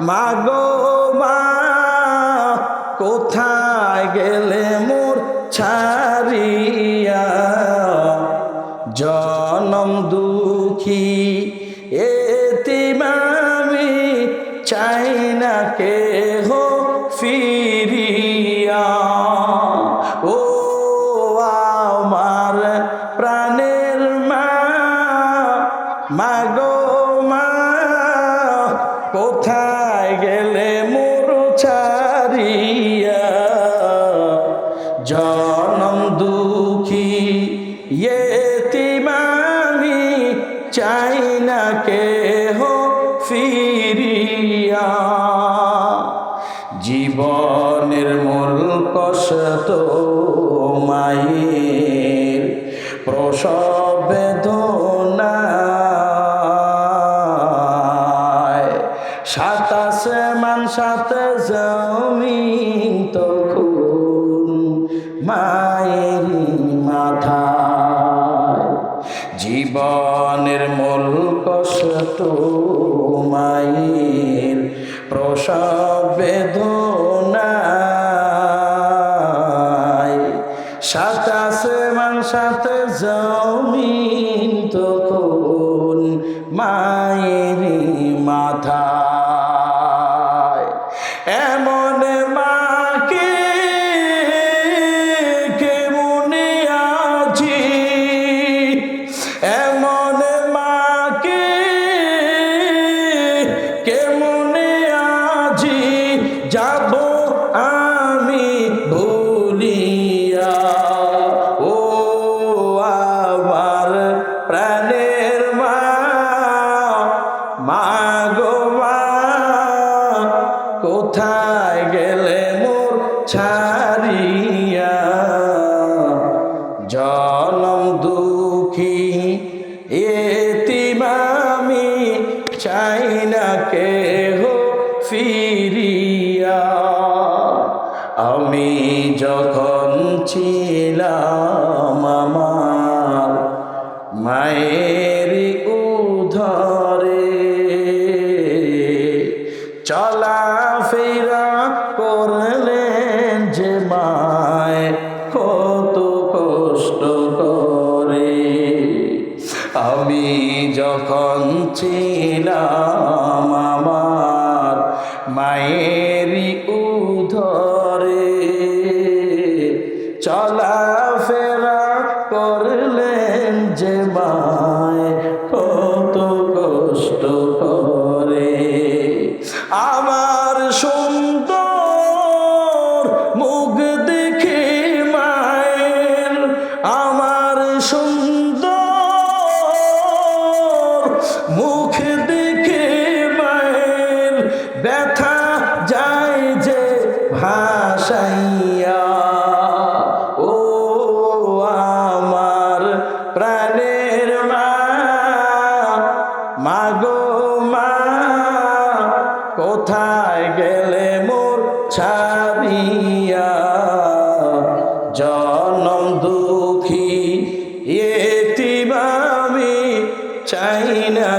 মাগো মা কোথায় গেলে মোর ছাড়িয়া? জনম দুঃখী এতিমামি চাই না কে? ইয়েতিমামি চাই না কে হো ফিরিয়া। জীবনের মূল কষ্ট মায়ের প্রসব বেদনায়। সাতাশ মান সাথে জমিন তখন জীবনের মূল কষ্ট মায়ের প্রসব বেদনায়। সাত মান সাথে জমিন তখন মায়ের মাথায়। মা গো মা, কোথায় গেলে মোর ছাড়িয়া? জনম দুঃখী এতিমামি চাই না হো ফিরিয়া। আমি যখন ছিলাম আমার মায়ের উধরে মায় কত কষ্ট করে। আমি যখন ছিলাম আমার মায়েরই উধরে চলা মুখ দেখে মায়ের আমার সুন্দর। মুখ দেখে মায়ের ব্যথা যায় যে ভাসাইয়া। ও আমার প্রাণের মা মাগো মা, কোথায় গেলে মোর ছাড়িয়া চাই না